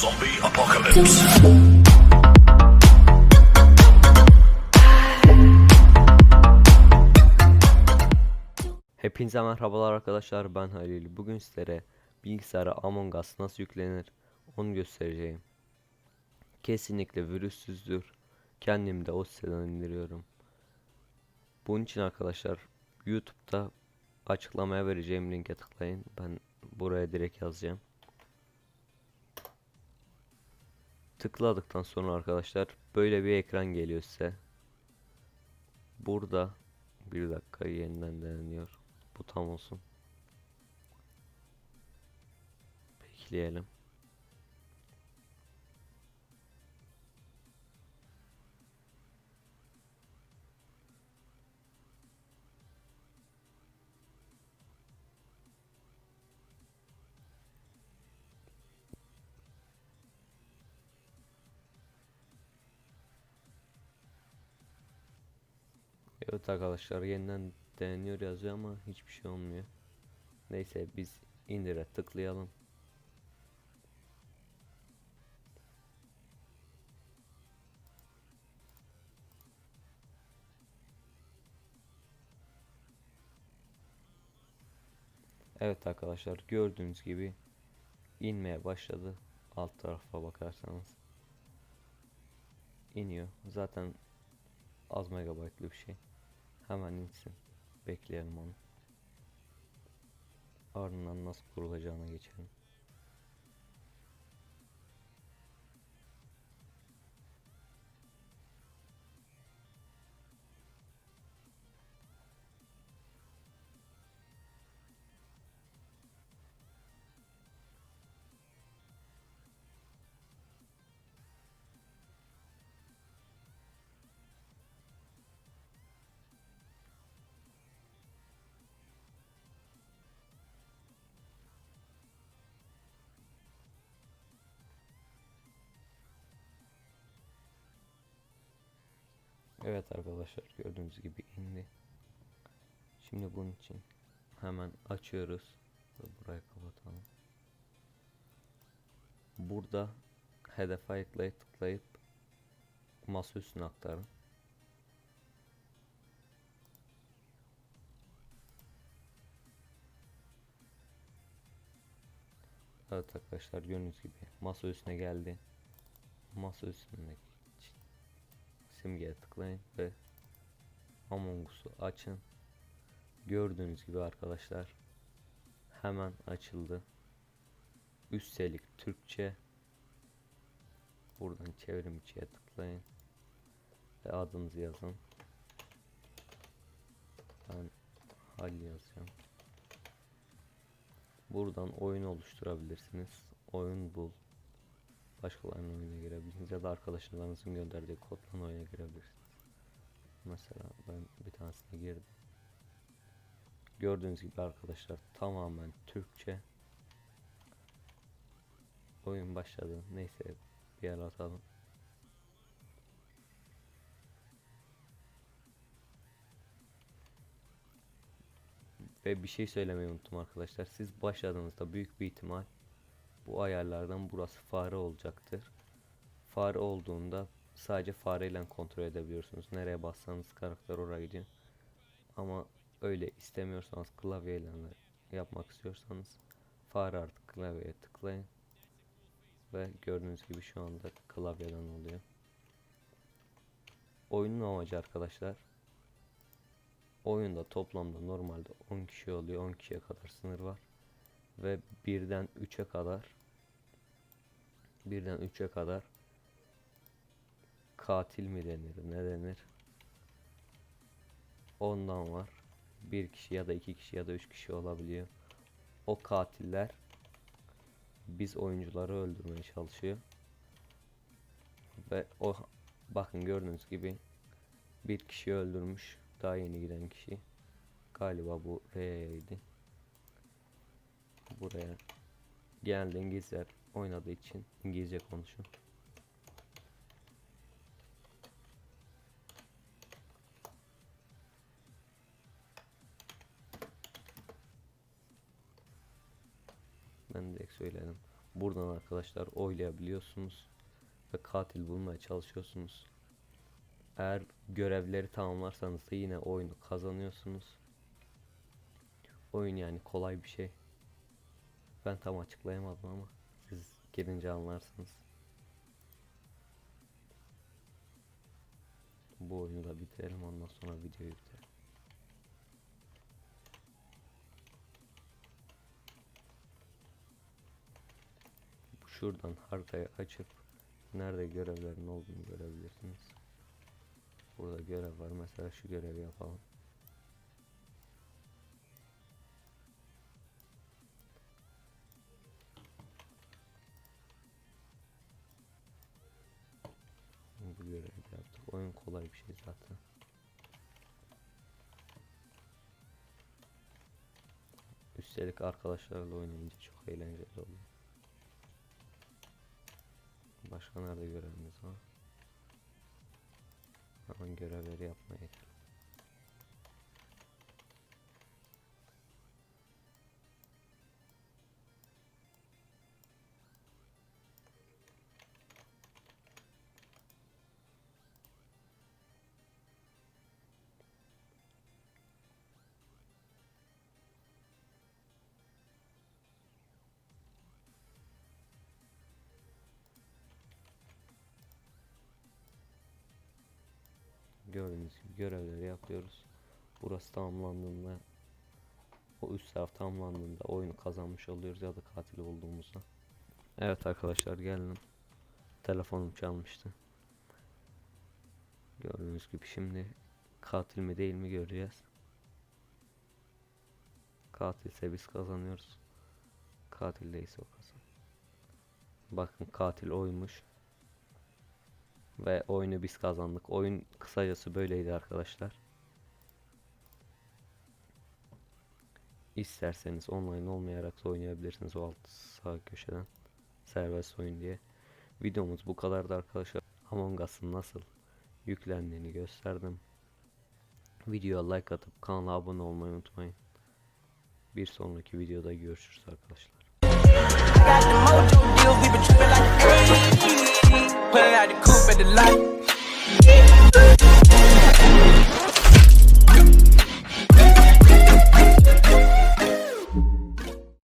Zombie apocalypse. Hepinize merhabalar arkadaşlar ben Halil. Bugün sizlere bilgisayara Among Us nasıl yüklenir onu göstereceğim. Kesinlikle virüssüzdür. Kendim de o siteden indiriyorum. Bunun için arkadaşlar YouTube'da açıklamaya vereceğim linke tıklayın. Ben buraya direkt yazacağım. Tıkladıktan sonra arkadaşlar böyle bir ekran geliyor size. Burada bir dakika yeniden deneniyor. Bu tam olsun. Bekleyelim. Evet arkadaşlar yeniden deneniyor yazıyor ama hiçbir şey olmuyor. Neyse biz indire tıklayalım. Evet arkadaşlar gördüğünüz gibi inmeye başladı. Alt tarafa bakarsanız iniyor. Zaten az megabaytlı bir şey. Hemen insin. Bekleyelim onu. Ardından nasıl kurulacağına geçelim. Evet arkadaşlar gördüğünüz gibi indi. Şimdi bunun için hemen açıyoruz. Ve burayı kapatalım. Burada hedef ayıklayıp tıklayıp masa üstüne aktarın. Evet arkadaşlar gördüğünüz gibi masa üstüne geldi. Masa üstündeki simgeye tıklayın ve Among Us'u açın. Gördüğünüz gibi arkadaşlar hemen açıldı. Üstelik Türkçe. Buradan çevrim içiye tıklayın ve adınızı yazın. Ben Hal yazacağım. Buradan oyun oluşturabilirsiniz. Oyun bul. Başkalarının oyuna girebilirsiniz ya da arkadaşlarınızın gönderdiği kodla oyuna girebilirsiniz. Mesela ben bir tanesine girdim. Gördüğünüz gibi arkadaşlar tamamen Türkçe. Oyun başladı. Neyse bir yer atalım. Ve bir şey söylemeyi unuttum arkadaşlar. Siz başladığınızda büyük bir ihtimal bu ayarlardan burası fare olacaktır. Fare olduğunda sadece fareyle kontrol edebiliyorsunuz. Nereye bassanız karakter oraya gidiyor. Ama öyle istemiyorsanız klavyeyle yapmak istiyorsanız fare artık klavyeye tıklayın. Ve gördüğünüz gibi şu anda klavyeden oluyor. Oyunun amacı arkadaşlar oyunda toplamda normalde 10 kişi oluyor. 10 kişiye kadar sınır var. Ve birden 3'e kadar birden 3'e kadar katil mi denir ne denir? Ondan var. Bir kişi ya da iki kişi ya da üç kişi olabiliyor. O katiller biz oyuncuları öldürmeye çalışıyor. Ve o bakın gördüğünüz gibi bir kişi öldürmüş daha yeni giden kişi. Galiba bu R'ydi buraya genelde İngilizler oynadığı için İngilizce konuşun. Ben direkt söyledim. Buradan arkadaşlar oylayabiliyorsunuz ve katil bulmaya çalışıyorsunuz. Eğer görevleri tamamlarsanız da yine oyunu kazanıyorsunuz. Oyun yani kolay bir şey. Ben tam açıklayamadım ama siz gelince anlarsınız. Bu oyunu da bitirelim ondan sonra videoyu bitirelim. Şuradan haritayı açıp nerede görevlerin olduğunu görebilirsiniz. Burada görev var. Mesela şu görevi yapalım. Bu görevi. Oyun kolay bir şey zaten. Üstelik arkadaşlarla oynayınca çok eğlenceli oluyor. Başka nerede görevimiz var? Hemen görevleri yapmaya geçelim. Gördüğünüz gibi görevleri yapıyoruz. Burası tamamlandığında o üst taraf tamamlandığında oyunu kazanmış oluyoruz ya da katil olduğumuzda. Evet arkadaşlar geldim. Telefonum çalmıştı. Gördüğünüz gibi şimdi katil mi değil mi göreceğiz. Katilse biz kazanıyoruz. Katil değilse o kazan. Bakın katil oymuş. Ve oyunu biz kazandık. Oyun kısacası böyleydi arkadaşlar. İsterseniz online olmayarak da oynayabilirsiniz o alt sağ köşeden. Serbest oyun diye. Videomuz bu kadardı arkadaşlar. Among Us'ın nasıl yüklendiğini gösterdim. Videoya like atıp kanala abone olmayı unutmayın. Bir sonraki videoda görüşürüz arkadaşlar. the light.